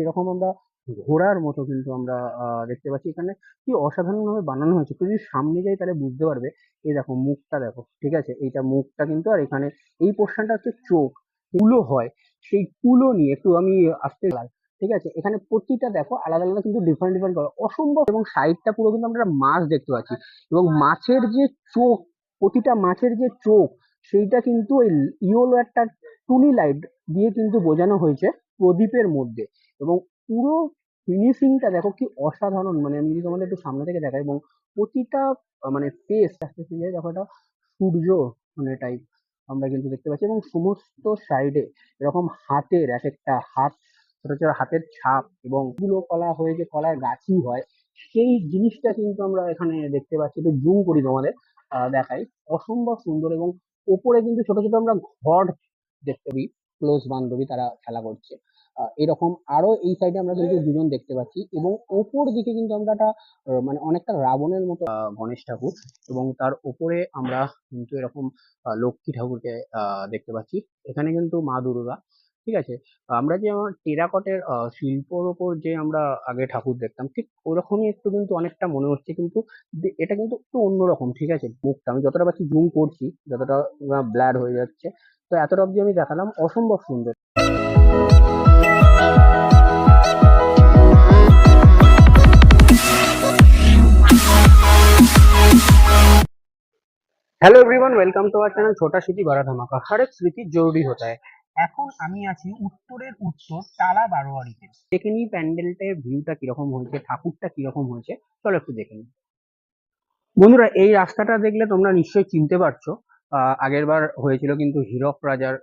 সেরকম আমরা ঘোড়ার মতো কিন্তু আমরা দেখতে পাচ্ছি। এখানে কি অসাধারণ ভাবে বানানো হয়েছে। কেউ যদি সামনে যাই তাহলে বুঝতে পারবে। এই দেখো মুখটা দেখো, ঠিক আছে? এইটা মুখটা কিন্তু আর এখানে এই পোর্শনটা হচ্ছে চোখ। কুলো হয়। সেই কুলো নিয়ে একটু আমি আসতে ঠিক আছে? এখানে প্রতিটা দেখো আলাদা আলাদা কিন্তু ডিফারেন্ট ডিফারেন্ট কালার অসম্ভব! এবং সাইডটা পুরো কিন্তু আমরা মাছ দেখতে পাচ্ছি। এবং মাছের যে চোখ, প্রতিটা মাছের যে চোখ সেইটা কিন্তু ওই ইয়েলো একটা টুনি লাইট দিয়ে কিন্তু বোঝানো হয়েছে প্রদীপের মধ্যে। এবং পুরো ফিনিশিংটা দেখো কি অসাধারণ মানে আমি যদি তোমাদের একটু সামনে থেকে দেখাই এবং প্রতিটা মানে ফেস আস্তে আস্তে দেখো একটা সূর্য মানে টাইপ আমরা কিন্তু দেখতে পাচ্ছি এবং সমস্ত সাইডে এরকম হাতের এক একটা হাত, ছোট ছোট হাতের ছাপ এবংগুলো কলা হয়ে যে কলার গাছই হয়, সেই জিনিসটা কিন্তু আমরা এখানে দেখতে পাচ্ছি। একটু জুম করি তোমাদের দেখাই। অসম্ভব সুন্দর এবং ওপরে কিন্তু ছোট ছোট আমরা ঘর দেখতে পাই ক্লোজ বান্ধবী তারা খেলা করছে। এরকম আরও এই সাইডে আমরা কিন্তু দুজন দেখতে পাচ্ছি এবং ওপর দিকে কিন্তু আমরা একটা মানে অনেকটা রাবণের মতো গণেশ ঠাকুর এবং তার উপরে আমরা কিন্তু এরকম লক্ষ্মী ঠাকুরকে দেখতে পাচ্ছি। এখানে কিন্তু মা দুর্গা ঠিক আছে? আমরা যে আমার টেরাকটের আহ, শিল্পর ওপর যে আমরা আগে ঠাকুর দেখতাম ঠিক ওরকমই একটু কিন্তু অনেকটা মনে হচ্ছে কিন্তু এটা কিন্তু একটু অন্যরকম ঠিক আছে? মুখটা আমি যতটা পাচ্ছি জুম করছি যতটা ব্লার হয়ে যাচ্ছে তো এতটা অবধি আমি দেখালাম অসম্ভব সুন্দর। Hello everyone welcome to our channel Chhota Smriti Bada Dhamaka হর এক স্মৃতি জরুরি হতা है এখন আমি আছি উত্তরের উত্তর টালা বারোয়ারিতে। দেখে নিই প্যান্ডেলটার ভিউটা কীরকম হয়েছে, ঠাকুরটা কীরকম হয়েছে, চলো একটু দেখে নিই। বন্ধুরা, এই রাস্তাটা দেখলে তোমরা নিশ্চয়ই চিনতে পারছ। আগের বার হয়েছিল কিন্তু হীরক রাজার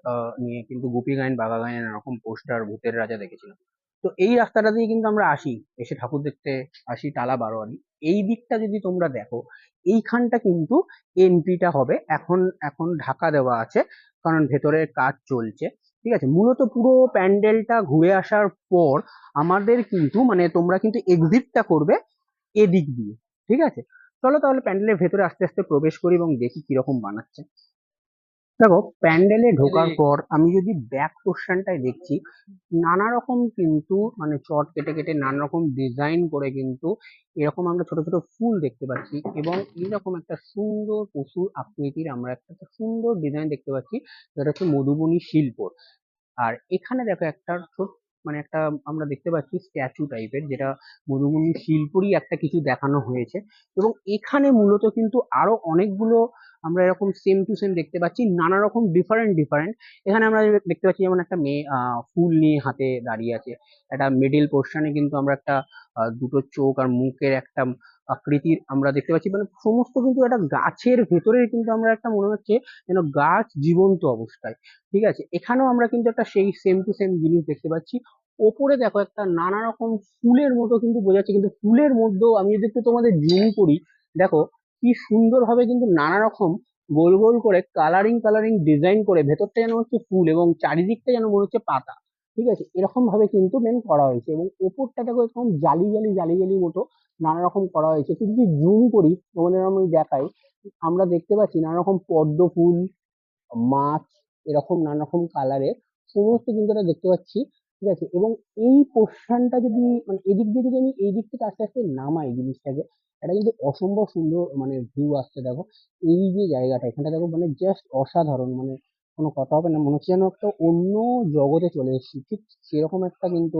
নিয়ে কিন্তু গুপি গায়েন, বাঘা গায়েন এরকম পোস্টার ভূতের রাজা দেখেছিলাম তো এই রাস্তাটা দিয়ে কিন্তু আমরা আসি, এসে ঠাকুর দেখতে আসি টালা বারোয়ারি। এই দিকটা যদি তোমরা দেখো, এইখানটা কিন্তু এন্ট্রিটা হবে। এখন এখন ঢাকা দেওয়া আছে, কারণ ভেতরে কাজ চলছে। ঠিক আছে? মূলত পুরো প্যান্ডেলটা ঘুরে আসার পর আমাদের কিন্তু মানে তোমরা কিন্তু এক্সিটটা করবে এদিক দিয়ে, ঠিক আছে? চলো তাহলে প্যান্ডেলের ভেতরে আস্তে আস্তে প্রবেশ করি এবং দেখি কীরকম বানাচ্ছে। দেখো প্যান্ডেলে ঢোকার পর আমি যদি ব্যাক পোর্শনটায় দেখছি নানা রকম কিন্তু মানে চট কেটে কেটে নানা রকম ডিজাইন করে কিন্তু এরকম আমরা ছোট ছোট ফুল দেখতে পাচ্ছি এবং এরকম একটা সুন্দর পশুর আকৃতির আমরা একটা একটা সুন্দর ডিজাইন দেখতে পাচ্ছি যেটা হচ্ছে মধুবনী শিল্প। আর এখানে দেখো একটা ছোট মানে একটা আমরা দেখতে পাচ্ছি স্ট্যাচু টাইপের যেটা মধুবনী শিল্পরই একটা কিছু দেখানো হয়েছে এবং এখানে মূলত কিন্তু আরও অনেকগুলো আমরা এরকম সেম টু সেম দেখতে পাচ্ছি, নানা রকম ডিফারেন্ট ডিফারেন্ট এখানে আমরা দেখতে পাচ্ছি, যেমন একটা মেয়ে ফুল নিয়ে হাতে দাঁড়িয়ে আছে। একটা মিডিল পোর্শনে কিন্তু আমরা একটা দুটো চোখ আর মুখের একটা আকৃতির আমরা দেখতে পাচ্ছি। মানে সমস্ত কিন্তু একটা গাছের ভেতরে কিন্তু আমরা একটা মনে হচ্ছে যেন গাছ জীবন্ত অবস্থায়। ঠিক আছে? এখানেও আমরা কিন্তু একটা সেই সেম টু সেম জিনিস দেখতে পাচ্ছি। ওপরে দেখো একটা নানা রকম ফুলের মতো কিন্তু বোঝাচ্ছে। কিন্তু ফুলের মধ্যেও আমি যদি একটু তোমাদের জুম করি, দেখো কি সুন্দর ভাবে কিন্তু নানা রকম গোল গোল করে কালারিং কালারিং ডিজাইন করে ভেতরটা যেন হচ্ছে ফুল এবং চারিদিকটা যেন মনে হচ্ছে পাতা। ঠিক আছে? এরকম ভাবে কিন্তু মেন করা হয়েছে এবং ওপরটা দেখো এরকম জালি জালি জালি জালি মতো নানা রকম করা হয়েছে। একটু যদি জুম করি, তোমাদের আমি দেখাই, আমরা দেখতে পাচ্ছি নানা রকম পদ্ম ফুল, মাছ, এরকম নানা রকম কালারের সমস্ত কিন্তু এটা দেখতে পাচ্ছি ঠিক আছে? এবং এই পোর্শনটা যদি মানে এদিক দিয়ে যদি আমি এই দিক থেকে আস্তে আস্তে নামাই জিনিসটাকে এটা কিন্তু অসম্ভব সুন্দর মানে ভিউ আসছে দেখো। এই যে জায়গাটা, এখানটা দেখো মানে জাস্ট অসাধারণ মানে কোনো কথা হবে না, মনে হচ্ছে যেন একটা অন্য জগতে চলে এসেছি। ঠিক সেরকম একটা কিন্তু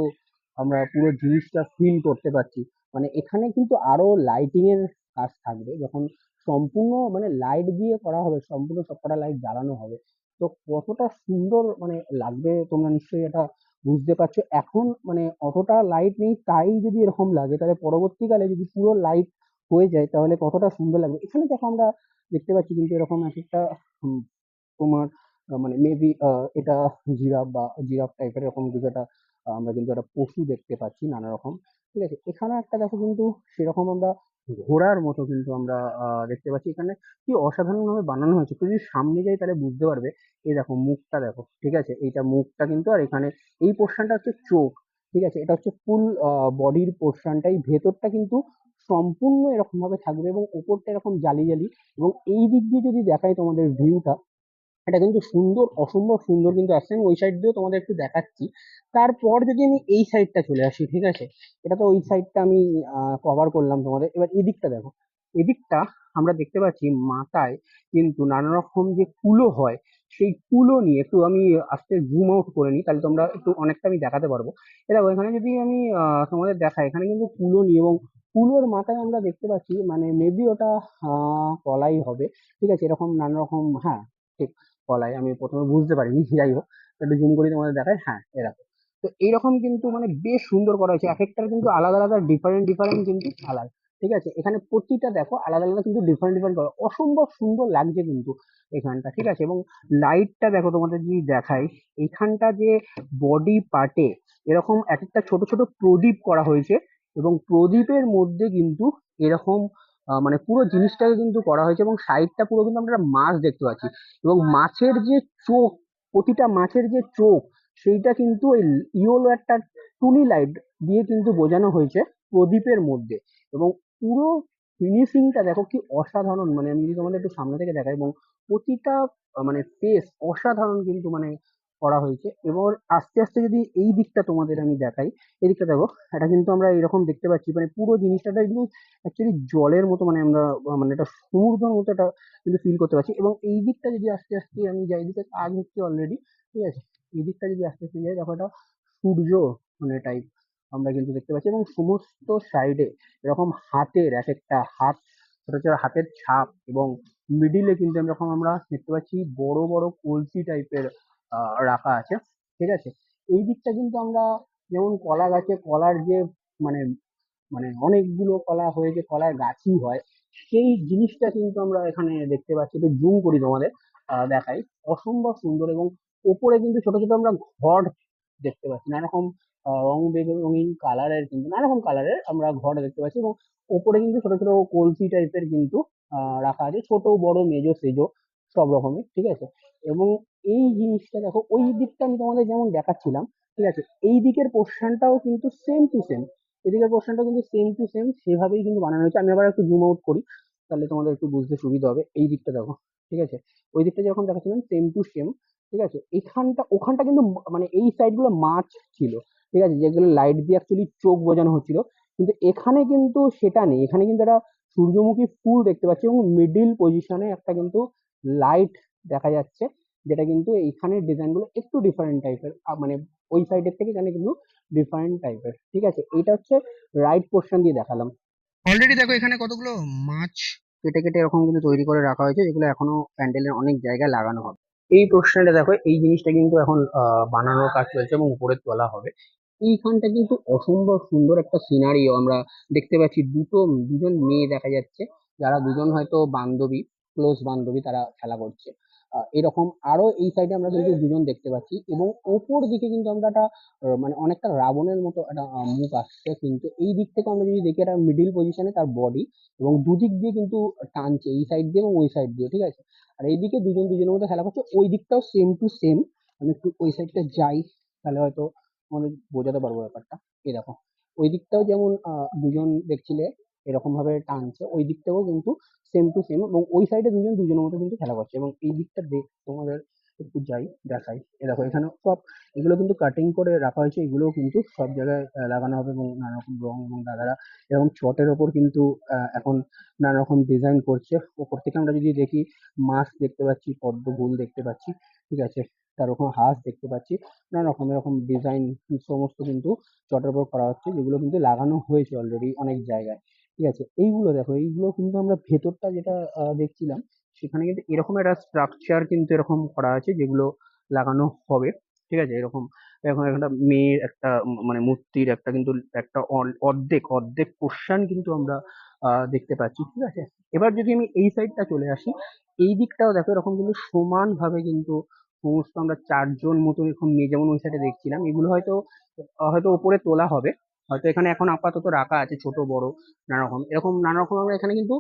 আমরা পুরো জিনিসটা ফিল করতে পারছি। মানে এখানে কিন্তু আরও লাইটিং এর কাজ থাকবে, যখন সম্পূর্ণ মানে লাইট দিয়ে করা হবে, সম্পূর্ণ সবকটা লাইট জ্বালানো হবে। তো কতটা সুন্দর মানে লাগবে তোমরা নিশ্চয়ই এটা বুঝতে পারছ? এখন মানে অতটা লাইট নেই, তাই যদি এরকম লাগে, তাহলে পরবর্তীকালে যদি পুরো লাইট হয়ে যায়, তাহলে কতটা সুন্দর লাগবে? এখানে দেখো আমরা দেখতে পাচ্ছি কিন্তু এরকম এক একটা তোমার মানে মেবি এটা জিরাফ বা জিরাফ টাইপের এরকম কিছু একটা আমরা কিন্তু একটা পশু দেখতে পাচ্ছি নানা রকম, ঠিক আছে? এখানে একটা দেখো কিন্তু সেরকম আমরা ঘোড়ার মতো কিন্তু আমরা দেখতে পাচ্ছি। এখানে কি অসাধারণ ভাবে বানানো হয়েছে। তুমি যদি সামনে যাই তাহলে বুঝতে পারবে। এই দেখো, মুখটা দেখো, ঠিক আছে? এইটা মুখটা কিন্তু, আর এখানে এই পোর্শনটা হচ্ছে চোখ, ঠিক আছে? এটা হচ্ছে ফুল বডির পোর্শনটা এই ভেতরটা কিন্তু সম্পূর্ণ এরকম ভাবে থাকবে এবং ওপরটা এরকম জালি জালি এবং এই দিক দিয়ে যদি দেখাই তোমাদের ভিউটা এটা কিন্তু সুন্দর, অসম্ভব সুন্দর কিন্তু আসছে। আমি ওই সাইড দিয়েও তোমাদের একটু দেখাচ্ছি। তারপর যদি আমি এই সাইডটা চলে আসি, ঠিক আছে? এটা তো ওই সাইডটা আমি কভার করলাম তোমাদের। এবার এদিকটা দেখো। এদিকটা আমরা দেখতে পাচ্ছি মাথায় কিন্তু নানা রকম যে কুলো হয়, সেই কুলো নিয়ে একটু আমি আস্তে জুম আউট করে নিই, তাহলে তোমরা একটু অনেকটা আমি দেখাতে পারব। এ দেখো, এখানে যদি আমি তোমাদের দেখাই, এখানে কিন্তু কুলো নিয়ে এবং কুলোর মাথায় আমরা দেখতে পাচ্ছি মানে মেবি ওটা কলাই হবে, ঠিক আছে? এরকম নানা রকম হ্যাঁ ঠিক। কলাই আমি প্রথমে বুঝতে পারিনি, যাই হোক, একটু জুম করে তোমাদের দেখায় হ্যাঁ এরকম তো এইরকম কিন্তু মানে বেশ সুন্দর করা হয়েছে, এক একটার কিন্তু আলাদা আলাদা ডিফারেন্ট ডিফারেন্ট কিন্তু কালার ঠিক আছে? এখানে প্রতিটা দেখো, আলাদা আলাদা কিন্তু ডিফারেন্ট ডিফারেন্ট কালার অসম্ভব সুন্দর লাগছে কিন্তু এখানটা, ঠিক আছে? এবং লাইটটা দেখো তোমাদের যদি দেখাই, এখানটা যে বডি পার্টে এরকম এক একটা ছোট ছোট প্রদীপ করা হয়েছে, এবং প্রদীপের মধ্যে কিন্তু এরকম মানে পুরো জিনিসটাকে কিন্তু করা হয়েছে এবং সাইডটা পুরো কিন্তু আমরা মাছ দেখতে পাচ্ছি। এবং মাছের যে চোখ, প্রতিটা মাছের যে চোখ, সেইটা কিন্তু ওই ইয়েলো একটা টুনি লাইট দিয়ে কিন্তু বোঝানো হয়েছে প্রদীপের মধ্যে। এবং পুরো ফিনিশিংটা দেখো কি অসাধারণ মানে আমি যদি তোমাদের একটু সামনে থেকে দেখাই, এবং প্রতিটা মানে ফেস অসাধারণ কিন্তু মানে করা হয়েছে। এবং আস্তে আস্তে যদি এই দিকটা তোমাদের আমি দেখাই, এই দিকটা দেখো, এটা কিন্তু আমরা এরকম দেখতে পাচ্ছি মানে পুরো জিনিসটা কিন্তু অ্যাকচুয়ালি জলের মতো মানে আমরা মানে এটা সমুদ্রের মতো এটা কিন্তু ফিল করতে পারছি। এবং এই দিকটা যদি আস্তে আস্তে আমি যাই দিকে কাজ হচ্ছে অলরেডি ঠিক আছে? এই দিকটা যদি আস্তে আস্তে যাই, দেখো, এটা সূর্য মানে টাইপ আমরা কিন্তু দেখতে পাচ্ছি। এবং সমস্ত সাইডে এরকম হাতের এক একটা হাত ছোট ছোট হাতের ছাপ এবং মিডিলে কিন্তু এরকম আমরা দেখতে পাচ্ছি বড় বড় কলসি টাইপের রাখা আছে, ঠিক আছে? এই দিকটা কিন্তু আমরা যেমন কলা গাছে, কলার যে মানে মানে অনেকগুলো কলা হয়ে যে কলার গাছই হয়, সেই জিনিসটা কিন্তু আমরা এখানে দেখতে পাচ্ছি। একটু জুম করি তোমাদের দেখাই। অসম্ভব সুন্দর এবং ওপরে কিন্তু ছোট ছোট আমরা ঘর দেখতে পাচ্ছি। নানা রকম রং বেরঙিন কালারের কিন্তু, নানা রকম কালারের আমরা ঘর দেখতে পাচ্ছি এবং ওপরে কিন্তু ছোট ছোট কলসি টাইপের কিন্তু রাখা আছে। ছোট, বড়, মেজো, সেজো, সব রকমের, ঠিক আছে? এবং এই জিনিসটা দেখো, ওই দিকটা আমি তোমাদের যেমন দেখাচ্ছিলাম, ঠিক আছে? এই দিকের পোর্শনটাও কিন্তু সেম টু সেম এদিকের পোর্শনটা কিন্তু সেম টু সেম সেভাবেই কিন্তু বানানো হয়েছে। আমি আবার একটু জুম আউট করি, তাহলে তোমাদের একটু বুঝতে সুবিধা হবে। এই দিকটা দেখো, ঠিক আছে? ওই দিকটা যখন দেখাচ্ছিলাম সেম টু সেম ঠিক আছে? এখানটা, ওখানটা কিন্তু মানে এই সাইডগুলো মাছ ছিল, ঠিক আছে? যেগুলো লাইট দিয়ে অ্যাকচুয়ালি চোখ বোঝানো হচ্ছিল। কিন্তু এখানে কিন্তু সেটা নেই। এখানে কিন্তু একটা সূর্যমুখী ফুল দেখতে পাচ্ছি এবং মিডিল পজিশনে একটা কিন্তু লাইট দেখা যাচ্ছে। যেটা কিন্তু এইখানের ডিজাইনগুলো একটু ডিফারেন্ট টাইপের মানে ওই সাইডের থেকে এখানে কিন্তু ডিফারেন্ট টাইপের ঠিক আছে? এটা হচ্ছে রাইট পোর্শন দিয়ে দেখালাম। অলরেডি দেখো এখানে কতগুলো মাছ? কেটে কেটে এরকম কিন্তু তৈরি করে রাখা হয়েছে যেগুলো এখনও প্যান্ডেলের অনেক জায়গায় লাগানো হবে। এই পোর্শনটা দেখো এই জিনিসটা কিন্তু এখন বানানোর কাজ চলছে এবং উপরে তোলা হবে। এইখানটা কিন্তু অসম্ভব সুন্দর একটা সিনারিও আমরা দেখতে পাচ্ছি। দুটো দুজন মেয়ে দেখা যাচ্ছে যারা দুজন হয়তো বান্ধবী ক্লোজ বান্ধবী তারা খেলা করছে। এরকম আরও এই সাইডে আমরা কিন্তু দুজন দেখতে পাচ্ছি এবং ওপর দিকে কিন্তু আমরা একটা মানে অনেকটা রাবণের মতো একটা মুখ আসছে কিন্তু এই দিক থেকে আমরা যদি দেখি একটা মিডিল পজিশনে তার বডি এবং দুদিক দিয়ে কিন্তু টানছে, এই সাইড দিয়ে এবং ওই সাইড দিয়ে ঠিক আছে? আর এইদিকে দুজন দুজনের মধ্যে খেলা করছে, ওই দিকটাও সেম টু সেম আমি একটু ওই সাইডটা যাই, তাহলে হয়তো আমাদের বোঝাতে পারব ব্যাপারটা। এই দেখো, ওই দিকটাও যেমন দুজন দেখছিলে এরকম ভাবে টানছে, ওই দিকটাও কিন্তু সেম টু সেম এবং ওই সাইডে দুজন দুজনের মতো কিন্তু খেলা করছে এবং এই দিকটা দেখ, তোমাদের একটু যাই, দেখাই। এ দেখো এখানে সব, এগুলো কিন্তু কাটিং করে রাখা হয়েছে, এগুলোও কিন্তু সব জায়গায় লাগানো হবে এবং নানা রকম রং এবং দাদারা এরকম চটের ওপর কিন্তু এখন নানা রকম ডিজাইন করছে। ওপর থেকে আমরা যদি দেখি, মাছ দেখতে পাচ্ছি, পদ্ম ফুল দেখতে পাচ্ছি, ঠিক আছে? তার ওখানে হাঁস দেখতে পাচ্ছি নানা রকম এরকম ডিজাইন সমস্ত কিন্তু চটের উপর করা হচ্ছে, যেগুলো কিন্তু লাগানো হয়েছে অলরেডি অনেক জায়গায়। ঠিক আছে? এইগুলো দেখো, এইগুলো কিন্তু আমরা ভেতরটা যেটা দেখছিলাম, সেখানে কিন্তু এরকম একটা স্ট্রাকচার কিন্তু এরকম করা আছে যেগুলো লাগানো হবে, ঠিক আছে? এরকম এখন একটা মেয়ের একটা মানে মূর্তির একটা কিন্তু একটা অর্ধেক অর্ধেক পোর্শন কিন্তু আমরা দেখতে পাচ্ছি, ঠিক আছে? এবার যদি আমি এই সাইডটা চলে আসি, এই দিকটাও দেখো, এরকম কিন্তু সমান ভাবে কিন্তু সমস্ত আমরা চারজন মতো এরকম মেয়ে, যেমন ওই সাইডে দেখছিলাম, এগুলো হয়তো হয়তো ওপরে তোলা হবে হয়তো এখানে এখন আপাতত রাখা আছে, ছোট, বড় নানা রকম এরকম নানা রকম আমরা এখানে কিন্তু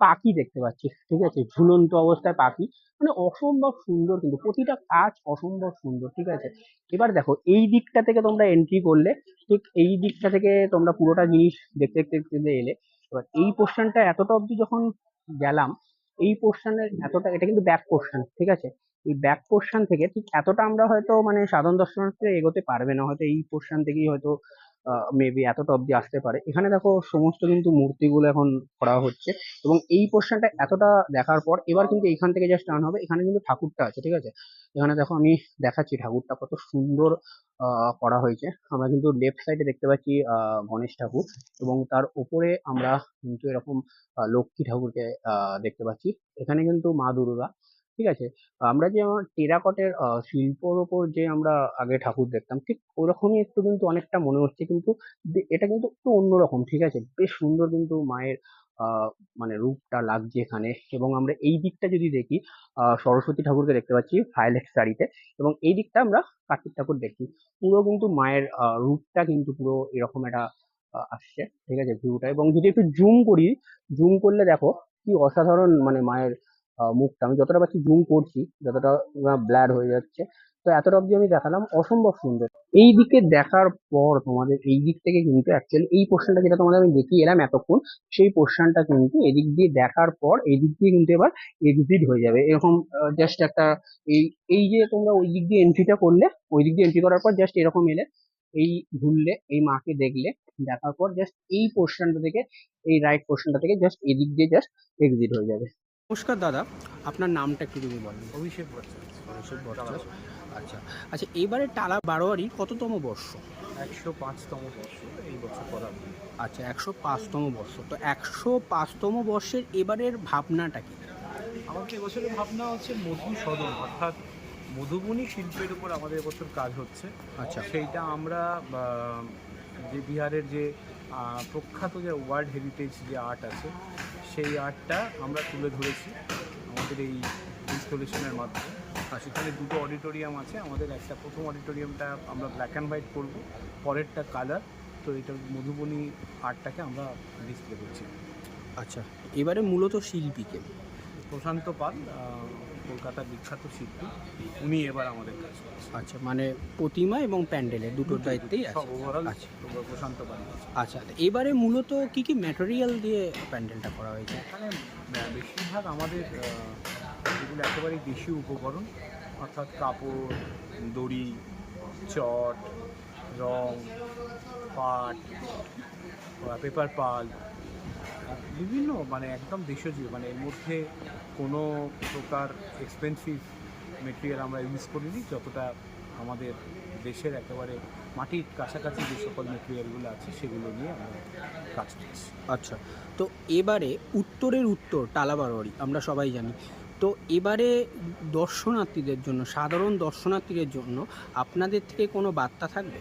পাখি দেখতে পাচ্ছি, ঠিক আছে? ঝুলন্ত অবস্থায় পাখি। মানে অসম্ভব সুন্দর কিন্তু, প্রতিটা কাজ অসম্ভব সুন্দর, ঠিক আছে? এবার দেখো, এই দিকটা থেকে তোমরা এন্ট্রি করলে, ঠিক এই দিকটা থেকে তোমরা পুরোটা জিনিস দেখতে দেখতে দেখতে এলে, এবার এই পোর্শনটা এতটা অবধি যখন গেলাম, এই পোর্শনের এতটা, এটা কিন্তু ব্যাক পোর্শন ঠিক আছে? এই ব্যাক পোর্শন থেকে ঠিক এতটা আমরা হয়তো মানে সাধারণ দর্শনার্থীরা এগোতে পারবে না, হয়তো এই পোর্শন থেকেই হয়তো মেবি এতটা অব্দি আসতে পারে। এখানে দেখো সমস্ত কিন্তু মূর্তিগুলো এখন করা হচ্ছে এবং এই পোর্শনটা এতটা দেখার পর এবার কিন্তু এখান থেকে জাস্ট টার্ন হবে। এখানে কিন্তু ঠাকুরটা আছে, ঠিক আছে? এখানে দেখো আমি দেখাচ্ছি ঠাকুরটা কত সুন্দর করা হয়েছে। আমরা কিন্তু লেফট সাইডে দেখতে পাচ্ছি গণেশ ঠাকুর এবং তার উপরে আমরা কিন্তু এরকম লক্ষ্মী ঠাকুরকে দেখতে পাচ্ছি। এখানে কিন্তু মা দুর্গা। ঠিক আছে? আমরা যে আমার টেরাকটের শিল্পর ওপর যে আমরা আগে ঠাকুর দেখতাম, ঠিক ওরকমই একটু কিন্তু অনেকটা মনে হচ্ছে কিন্তু এটা কিন্তু একটু অন্যরকম, ঠিক আছে? বেশ সুন্দর কিন্তু মায়ের মানে রূপটা লাগছে এখানে এবং আমরা এই দিকটা যদি দেখি সরস্বতী ঠাকুরকে দেখতে পাচ্ছি ভায়োলেট শাড়িতে এবং এই দিকটা আমরা কার্তিক ঠাকুর দেখি। পুরো কিন্তু মায়ের রূপটা কিন্তু পুরো এরকম একটা আসছে, ঠিক আছে? ভিউটা এবং যদি একটু জুম করি জুম করলে দেখো কি অসাধারণ মানে মায়ের মুখটা। আমি যতটা পাচ্ছি জুম করছি, যতটা ব্ল্যাড হয়ে যাচ্ছে। তো এতটা অব্দি আমি দেখালাম অসম্ভব সুন্দর। এই দিকে দেখার পর তোমাদের এই দিক থেকে কিন্তু অ্যাকচুয়ালি এই পোর্শনটা যেটা তোমাদের আমি দেখিয়ে এলাম এতক্ষণ, সেই পোর্শনটা কিন্তু এদিক দিয়ে দেখার পর এদিক দিয়ে কিন্তু এবার এক্সিট হয়ে যাবে। এরকম জাস্ট একটা এই এই যে তোমরা ওই দিক দিয়ে এন্ট্রিটা করলে, ওই দিক দিয়ে এন্ট্রি করার পর জাস্ট এরকম এলে, এই ঘুরলে, এই মাকে দেখলে, দেখার পর জাস্ট এই পোর্শনটা থেকে, এই রাইট পোর্শনটা থেকে জাস্ট এদিক দিয়ে জাস্ট এক্সিট হয়ে যাবে। নমস্কার দাদা আপনার নামটা একটু যদি বলেন। অভিষেক ভট্টাচার্য। অভিষেক ভট্টাচার্য আচ্ছা। আচ্ছা এবারে টালা বারোয়ারি কততম বর্ষ? একশো পাঁচতম বর্ষ এই বছর করা আচ্ছা একশো পাঁচতম বর্ষ। তো একশো পাঁচতম বর্ষের এবারের ভাবনাটা কি? আমাদের এবছরের ভাবনা হচ্ছে মধু সদন অর্থাৎ মধুবনী শিল্পের উপর আমাদের এবছর কাজ হচ্ছে। আচ্ছা। সেইটা আমরা যে বিহারের যে প্রখ্যাত যে ওয়ার্ল্ড হেরিটেজ যে আর্ট আছে সেই আর্টটা আমরা তুলে ধরেছি আমাদের এই ইনস্টলেশনের মাধ্যমে। আর সেখানে দুটো অডিটোরিয়াম আছে। আমাদের একটা প্রথম অডিটোরিয়ামটা আমরা ব্ল্যাক অ্যান্ড হোয়াইট করব পরেরটা কালার তো এটা মধুবনী আর্টটাকে আমরা ডিসপ্লে করছি। আচ্ছা এবারে মূলত শিল্পীকে প্রশান্ত পাল কলকাতার বিখ্যাত শিল্পী উনি এবার আমাদের কাজ করছেন আচ্ছা মানে প্রতিমা এবং প্যান্ডেলের দুটোর দায়িত্বেই আছে ওভারঅল আচ্ছা। প্রশান্ত পাল আছে। আচ্ছা এবারে মূলত কি কি ম্যাটেরিয়াল দিয়ে প্যান্ডেলটা করা হয়েছে এখানে বেশিরভাগ আমাদের যেগুলো একেবারেই দেশীয় উপকরণ অর্থাৎ কাপড় দড়ি চট রং পাট পেপার পাল বিভিন্ন মানে একদম দেশজ মানে এর মধ্যে কোনো প্রকার এক্সপেন্সিভ মেটেরিয়াল আমরা ইউজ করিনি। যতটা আমাদের দেশের একেবারে মাটির কাছাকাছি যে সকল মেটেরিয়ালগুলো আছে, সেগুলো নিয়ে আমরা কাজ করছি। আচ্ছা তো এবারে উত্তরের উত্তর টালাবারোয়ারি আমরা সবাই জানি। তো এবারে দর্শনার্থীদের জন্য, সাধারণ দর্শনার্থীদের জন্য আপনাদের থেকে কোনো বার্তা থাকবে?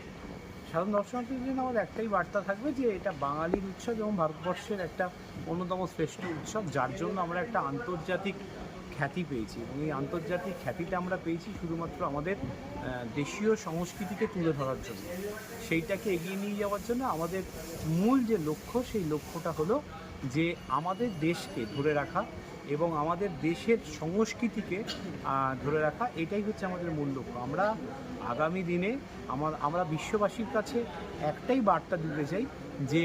সাধারণ দর্শনার্থীদের জন্য আমাদের একটাই বার্তা থাকবে যে এটা বাঙালির উৎসব এবং ভারতবর্ষের একটা অন্যতম শ্রেষ্ঠ উৎসব, যার জন্য আমরা একটা আন্তর্জাতিক খ্যাতি পেয়েছি। এবং এই আন্তর্জাতিক খ্যাতিটা আমরা পেয়েছি শুধুমাত্র আমাদের দেশীয় সংস্কৃতিকে তুলে ধরার জন্য। সেইটাকে এগিয়ে নিয়ে যাওয়ার জন্য আমাদের মূল যে লক্ষ্য, সেই লক্ষ্যটা হলো যে আমাদের দেশকে ধরে রাখা এবং আমাদের দেশের সংস্কৃতিকে ধরে রাখা এটাই হচ্ছে আমাদের মূল লক্ষ্য। আমরা আগামী দিনে আমার, আমরা বিশ্ববাসীর কাছে একটাই বার্তা দিতে চাই যে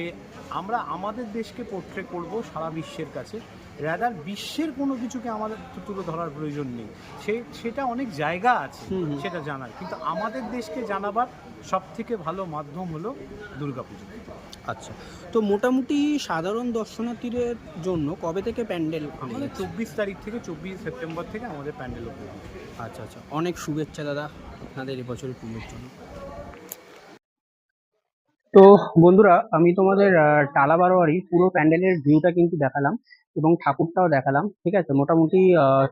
আমরা আমাদের দেশকে পোট্রে করব সারা বিশ্বের কাছে। রাদার বিশ্বের কোনো কিছুকে আমাদের তুলে ধরার প্রয়োজন নেই। সে সেটা অনেক জায়গা আছে। সেটা জানার। কিন্তু আমাদের দেশকে জানাবার সব থেকে ভালো মাধ্যম হলো দুর্গাপুজো। আচ্ছা তো মোটামুটি সাধারণ দর্শনার্থীদের জন্য কবে থেকে প্যান্ডেল আমাদের চব্বিশ তারিখ থেকে চব্বিশ সেপ্টেম্বর থেকে আমাদের প্যান্ডেল ওপেন। আচ্ছা আচ্ছা অনেক শুভেচ্ছা দাদা আপনাদের এবছরের পুজোর জন্য। তো বন্ধুরা আমি তোমাদের আহ, টালা বারোয়ারি পুরো প্যান্ডেলের ভিউটা কিন্তু দেখালাম। এবং ঠাকুরটাও দেখালাম, ঠিক আছে? মোটামুটি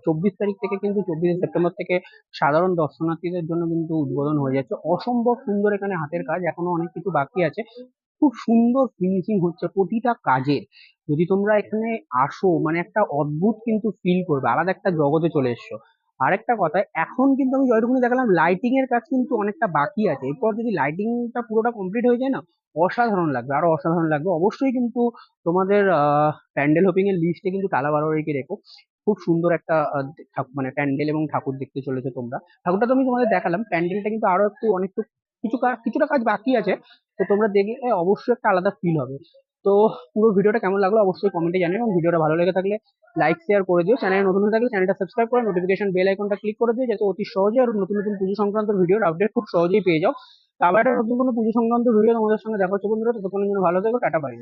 চব্বিশ তারিখ থেকে কিন্তু চব্বিশে সেপ্টেম্বর থেকে সাধারণ দর্শনার্থীদের জন্য কিন্তু উদ্বোধন হয়ে যাচ্ছে। অসম্ভব সুন্দর এখানে হাতের কাজ, এখনও অনেক কিছু বাকি আছে। খুব সুন্দর ফিনিশিং হচ্ছে প্রতিটা কাজের। যদি তোমরা এখানে আসো মানে একটা অদ্ভুত কিন্তু ফিল করবে, আলাদা একটা জগতে চলে এসছো। আরেকটা কথা, এখন কিন্তু আমি যতটুকু দেখালাম লাইটিং এর কাজ কিন্তু অনেকটা বাকি আছে। এরপর যদি লাইটিংটা পুরোটা কমপ্লিট হয়ে যায় না, অসাধারণ লাগবে, আরও অসাধারণ লাগবে। অবশ্যই কিন্তু তোমাদের প্যান্ডেল হোপিং এর লিস্টে কিন্তু টালা বারোয়ারিকে রেখো খুব সুন্দর একটা মানে প্যান্ডেল এবং ঠাকুর দেখতে চলেছো তোমরা। ঠাকুরটা তো আমি তোমাদের দেখালাম, প্যান্ডেলটা কিন্তু আরও একটু অনেকটু কিছু কাজ কিছুটা কাজ বাকি আছে। তো তোমরা দেখলে অবশ্যই একটা আলাদা ফিল হবে। তো পুরো ভিডিওটা কেমন লাগল অবশ্যই কমেন্টে জানিও এবং ভিডিওটা ভালো লেগে থাকলে লাইক শেয়ার করে দিও। চ্যানেলে নতুন হয়ে থাকলে চ্যানেলটা সাবস্ক্রাইব করে নোটিফিকেশন বেল আইকনটা ক্লিক করে দিও যাতে অতি সহজে আর নতুন নতুন পুজো সংক্রান্ত ভিডিওর আপডেট খুব সহজেই পেয়ে যাও। আবার একটা নতুন কোনো পুজো সংক্রান্ত ভিডিও তোমাদের সঙ্গে দেখা হচ্ছে বন্ধুরা, ততক্ষণের জন্য ভালো থেকো, টাটা বাই